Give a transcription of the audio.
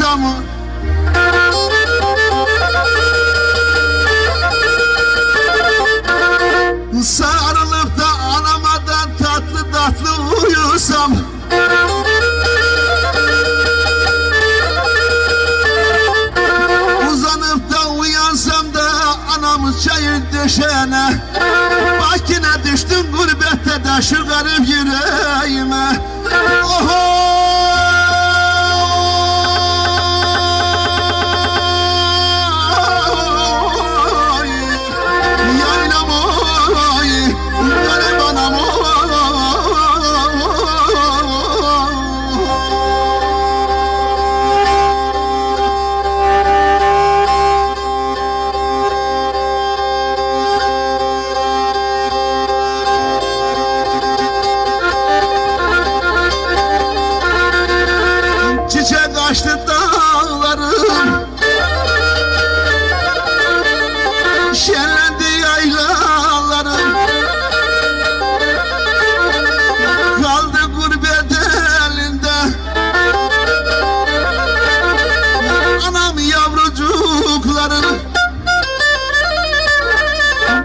zaman Sarılıp da anamadan tatlı tatlı uyusam Uzanıp da uyansam da anamın çayı düşene Bak yine düştüm gurbette de şu garip yüreğime. Oho!